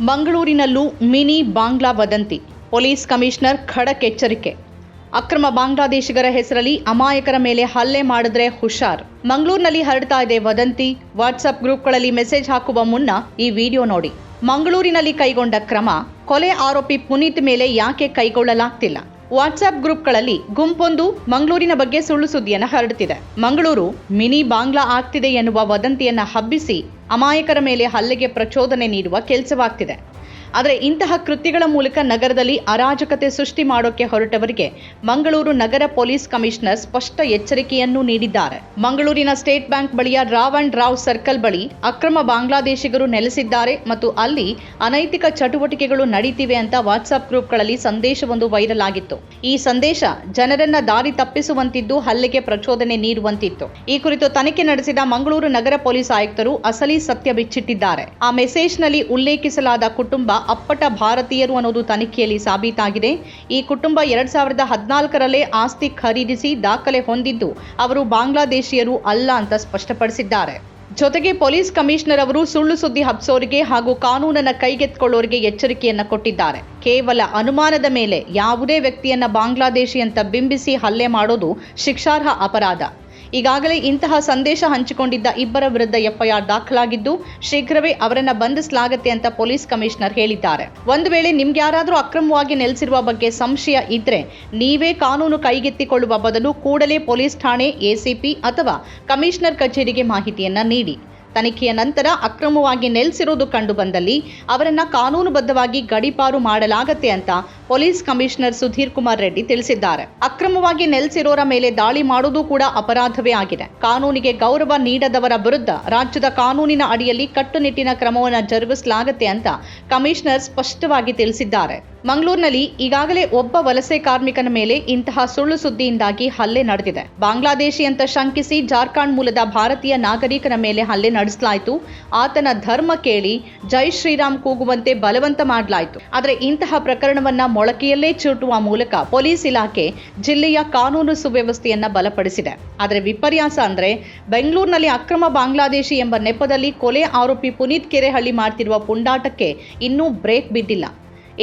ಮಂಗಳೂರಿನಲ್ಲೂ mini Bangla ವದಂತಿ. Police commissioner ಖಡಕ್ ಎಚ್ಚರಿಕೆ. ಅಕ್ರಮ ಬಾಂಗ್ಲಾದೇಶಿಗರ ಹೆಸರಲ್ಲಿ ಅಮಾಯಕರ ಮೇಲೆ ಹಲ್ಲೆ ಮಾಡಿದ್ರೆ ಹುಷಾರ್. ಮಂಗಳೂರಿನಲ್ಲಿ ಹರಡ್ತಾ ಇದೆ ವದಂತಿ. ವಾಟ್ಸಪ್ ಗ್ರೂಪ್ಗಳಲ್ಲಿ ಮೆಸೇಜ್ ಹಾಕುವ ಮುನ್ನ ಈ ವಿಡಿಯೋ ನೋಡಿ. ಮಂಗಳೂರಿನಲ್ಲಿ ಕೈಗೊಂಡ ಕ್ರಮ. ಕೊಲೆ ಆರೋಪಿ ಪುನೀತ್ ಮೇಲೆ ಯಾಕೆ ಕೈಗೊಳ್ಳಲಾಗ್ತಿಲ್ಲ? ವಾಟ್ಸ್ಆಪ್ ಗ್ರೂಪ್ಗಳಲ್ಲಿ ಗುಂಪೊಂದು ಮಂಗಳೂರಿನ ಬಗ್ಗೆ ಸುಳ್ಳು ಸುದ್ದಿಯನ್ನು ಹರಡುತ್ತಿದೆ ಮಂಗಳೂರು ಮಿನಿ ಬಾಂಗ್ಲಾ ಆಗ್ತಿದೆ ಎನ್ನುವ ವದಂತಿಯನ್ನ ಹಬ್ಬಿಸಿ ಅಮಾಯಕರ ಮೇಲೆ ಹಲ್ಲೆಗೆ ಪ್ರಚೋದನೆ ನೀಡುವ ಕೆಲಸವಾಗ್ತಿದೆ. ಆದರೆ ಇಂತಹ ಕೃತ್ಯಗಳ ಮೂಲಕ ನಗರದಲ್ಲಿ ಅರಾಜಕತೆ ಸೃಷ್ಟಿ ಮಾಡೋಕೆ ಹೊರಟವರಿಗೆ ಮಂಗಳೂರು ನಗರ ಪೊಲೀಸ್ ಕಮಿಷನರ್ ಸ್ಪಷ್ಟ ಎಚ್ಚರಿಕೆಯನ್ನು ನೀಡಿದ್ದಾರೆ. ಮಂಗಳೂರಿನ ಸ್ಟೇಟ್ ಬ್ಯಾಂಕ್ ಬಳಿಯ ರಾವ್ ಅಂಡ್ ರಾವ್ ಸರ್ಕಲ್ ಬಳಿ ಅಕ್ರಮ ಬಾಂಗ್ಲಾದೇಶಿಗರು ನೆಲೆಸಿದ್ದಾರೆ ಮತ್ತು ಅಲ್ಲಿ ಅನೈತಿಕ ಚಟುವಟಿಕೆಗಳು ನಡೀತಿವೆ ಅಂತ ವಾಟ್ಸ್ಆಪ್ ಗ್ರೂಪ್ಗಳಲ್ಲಿ ಸಂದೇಶವೊಂದು ವೈರಲ್ ಆಗಿತ್ತು ಈ ಸಂದೇಶ ಜನರನ್ನ ದಾರಿ ತಪ್ಪಿಸುವಂತಿದ್ದು, ಹಲ್ಲೆಗೆ ಪ್ರಚೋದನೆ ನೀಡುವಂತಿತ್ತು. ಈ ಕುರಿತು ತನಿಖೆ ನಡೆಸಿದ ಮಂಗಳೂರು ನಗರ ಪೊಲೀಸ್ ಆಯುಕ್ತರು, ಅಸಲಿ ಸತ್ಯ ಬಿಚ್ಚಿಟ್ಟಿದ್ದಾರೆ. ಆ ಮೆಸೇಜ್ನಲ್ಲಿ ಉಲ್ಲೇಖಿಸಲಾದ ಕುಟುಂಬ ಅಪ್ಪಟ ಭಾರತೀಯರು ಅನ್ನೋದು ತನಿಖೆಯಲ್ಲಿ ಸಾಬೀತಾಗಿದೆ. ಈ ಕುಟುಂಬ ಎರಡ್ ಸಾವಿರದ ಹದಿನಾಲ್ಕರಲ್ಲೇ ಆಸ್ತಿ ಖರೀದಿಸಿ ದಾಖಲೆ ಹೊಂದಿದ್ದು ಅವರು ಬಾಂಗ್ಲಾದೇಶಿಯರು ಅಲ್ಲ ಅಂತ ಸ್ಪಷ್ಟಪಡಿಸಿದ್ದಾರೆ. ಜೊತೆಗೆ ಪೊಲೀಸ್ ಕಮಿಷನರ್ ಅವರು ಸುಳ್ಳು ಸುದ್ದಿ ಹಬ್ಸೋರಿಗೆ ಹಾಗೂ ಕಾನೂನನ್ನ ಕೈಗೆತ್ತಿಕೊಳ್ಳೋರಿಗೆ ಎಚ್ಚರಿಕೆಯನ್ನ ಕೊಟ್ಟಿದ್ದಾರೆ. ಕೇವಲ ಅನುಮಾನದ ಮೇಲೆ ಯಾವುದೇ ವ್ಯಕ್ತಿಯನ್ನ ಬಾಂಗ್ಲಾದೇಶಿ ಅಂತ ಬಿಂಬಿಸಿ ಹಲ್ಲೆ ಮಾಡೋದು ಶಿಕ್ಷಾರ್ಹ ಅಪರಾಧ. ಈಗಾಗಲೇ ಇಂತಹ ಸಂದೇಶ ಹಂಚಿಕೊಂಡಿದ್ದ ಇಬ್ಬರ ವಿರುದ್ಧ ಎಫ್ಐಆರ್ ದಾಖಲಾಗಿದ್ದು, ಶೀಘ್ರವೇ ಅವರನ್ನ ಬಂಧಿಸಲಾಗುತ್ತೆ ಅಂತ ಪೊಲೀಸ್ ಕಮಿಷನರ್ ಹೇಳಿದ್ದಾರೆ. ಒಂದು ವೇಳೆ ನಿಮ್ಗೆ ಯಾರಾದರೂ ಅಕ್ರಮವಾಗಿ ನೆಲೆಸಿರುವ ಬಗ್ಗೆ ಸಂಶಯ ಇದ್ರೆ ನೀವೇ ಕಾನೂನು ಕೈಗೆತ್ತಿಕೊಳ್ಳುವ ಬದಲು ಕೂಡಲೇ ಪೊಲೀಸ್ ಠಾಣೆ ಎಸಿಪಿ ಅಥವಾ ಕಮಿಷನರ್ ಕಚೇರಿಗೆ ಮಾಹಿತಿಯನ್ನ ನೀಡಿ. ತನಿಖೆಯ ನಂತರ ಅಕ್ರಮವಾಗಿ ನೆಲೆಸಿರುವುದು ಕಂಡುಬಂದಲ್ಲಿ ಅವರನ್ನ ಕಾನೂನುಬದ್ಧವಾಗಿ ಗಡೀಪಾರು ಮಾಡಲಾಗತ್ತೆ ಅಂತ ಪೊಲೀಸ್ ಕಮಿಷನರ್ ಸುಧೀರ್ ಕುಮಾರ್ ರೆಡ್ಡಿ ತಿಳಿಸಿದ್ದಾರೆ. ಅಕ್ರಮವಾಗಿ ನೆಲೆಸಿರೋರ ಮೇಲೆ ದಾಳಿ ಮಾಡುವುದು ಕೂಡ ಅಪರಾಧವೇ ಆಗಿದೆ. ಕಾನೂನಿಗೆ ಗೌರವ ನೀಡದವರ ವಿರುದ್ಧ ರಾಜ್ಯದ ಕಾನೂನಿನ ಅಡಿಯಲ್ಲಿ ಕಟ್ಟುನಿಟ್ಟಿನ ಕ್ರಮವನ್ನು ಜರುಗಿಸಲಾಗುತ್ತೆ ಅಂತ ಕಮಿಷನರ್ ಸ್ಪಷ್ಟವಾಗಿ ತಿಳಿಸಿದ್ದಾರೆ. ಮಂಗಳೂರಿನಲ್ಲಿ ಈಗಾಗಲೇ ಒಬ್ಬ ವಲಸೆ ಕಾರ್ಮಿಕನ ಮೇಲೆ ಇಂತಹ ಸುಳ್ಳು ಸುದ್ದಿಯಿಂದಾಗಿ ಹಲ್ಲೆ ನಡೆದಿದೆ. ಬಾಂಗ್ಲಾದೇಶಿ ಅಂತ ಶಂಕಿಸಿ ಜಾರ್ಖಂಡ್ ಮೂಲದ ಭಾರತೀಯ ನಾಗರಿಕನ ಮೇಲೆ ಹಲ್ಲೆ ನಡೆಸಲಾಯಿತು. ಆತನ ಧರ್ಮ ಕೇಳಿ ಜೈ ಶ್ರೀರಾಮ್ ಕೂಗುವಂತೆ ಬಲವಂತ ಮಾಡಲಾಯಿತು. ಆದರೆ ಇಂತಹ ಪ್ರಕರಣವನ್ನ ಮೊಳಕೆಯಲ್ಲೇ ಚೂಟುವ ಮೂಲಕ ಪೊಲೀಸ್ ಇಲಾಖೆ ಜಿಲ್ಲೆಯ ಕಾನೂನು ಸುವ್ಯವಸ್ಥೆಯನ್ನ ಬಲಪಡಿಸಿದೆ. ಆದರೆ ವಿಪರ್ಯಾಸ ಅಂದ್ರೆ ಬೆಂಗಳೂರಿನಲ್ಲಿ ಅಕ್ರಮ ಬಾಂಗ್ಲಾದೇಶಿ ಎಂಬ ನೆಪದಲ್ಲಿ ಕೊಲೆ ಆರೋಪಿ ಪುನೀತ್ ಕೆರೆಹಳ್ಳಿ ಮಾಡ್ತಿರುವ ಪುಂಡಾಟಕ್ಕೆ ಇನ್ನೂ ಬ್ರೇಕ್ ಬಿದ್ದಿಲ್ಲ.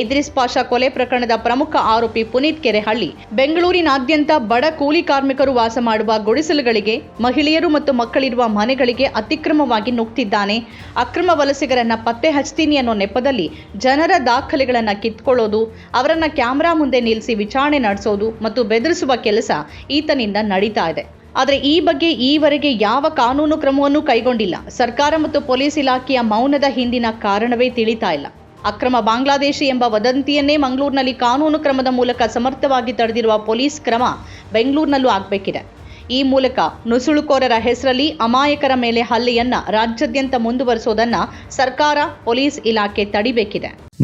ಇದ್ರಿಸ್ ಪಾಷಾ ಕೊಲೆ ಪ್ರಕರಣದ ಪ್ರಮುಖ ಆರೋಪಿ ಪುನೀತ್ ಕೆರೆಹಳ್ಳಿ. ಬೆಂಗಳೂರಿನಾದ್ಯಂತ ಬಡ ಕೂಲಿ ಕಾರ್ಮಿಕರು ವಾಸ ಮಾಡುವ ಗುಡಿಸಲುಗಳಿಗೆ ಮಹಿಳೆಯರು ಮತ್ತು ಮಕ್ಕಳಿರುವ ಮನೆಗಳಿಗೆ ಅತಿಕ್ರಮವಾಗಿ ನುಗ್ತಿದ್ದಾನೆ. ಅಕ್ರಮ ವಲಸಿಗರನ್ನ ಪತ್ತೆ ಹಚ್ತೀನಿ ಅನ್ನೋ ನೆಪದಲ್ಲಿ ಜನರ ದಾಖಲೆಗಳನ್ನ ಕಿತ್ಕೊಳ್ಳೋದು, ಅವರನ್ನ ಕ್ಯಾಮೆರಾ ಮುಂದೆ ನಿಲ್ಲಿಸಿ ವಿಚಾರಣೆ ನಡೆಸೋದು ಮತ್ತು ಬೆದರಿಸುವ ಕೆಲಸ ಈತನಿಂದ ನಡೀತಾ ಇದೆ. ಆದರೆ ಈ ಬಗ್ಗೆ ಈವರೆಗೆ ಯಾವ ಕಾನೂನು ಕ್ರಮವನ್ನು ಕೈಗೊಂಡಿಲ್ಲ. ಸರ್ಕಾರ ಮತ್ತು ಪೊಲೀಸ್ ಇಲಾಖೆಯ ಮೌನದ ಹಿಂದಿನ ಕಾರಣವೇ ತಿಳಿತಾ ಇಲ್ಲ. ಅಕ್ರಮ ಬಾಂಗ್ಲಾದೇಶಿ ಎಂಬ ವದಂತಿಯನ್ನೇ ಮಂಗಳೂರಿನಲ್ಲಿ ಕಾನೂನು ಕ್ರಮದ ಮೂಲಕ ಸಮರ್ಥವಾಗಿ ತಡೆದಿರುವ ಪೊಲೀಸ್ ಕ್ರಮ ಬೆಂಗಳೂರಿನಲ್ಲೂ ಆಗಬೇಕಿದೆ. ಈ ಮೂಲಕ ನುಸುಳುಕೋರರ ಹೆಸರಲ್ಲಿ ಅಮಾಯಕರ ಮೇಲೆ ಹಲ್ಲೆಯನ್ನ ರಾಜ್ಯಾದ್ಯಂತ ಮುಂದುವರಿಸೋದನ್ನ ಸರ್ಕಾರ, ಪೊಲೀಸ್ ಇಲಾಖೆ ತಡಿಬೇಕಿದೆ.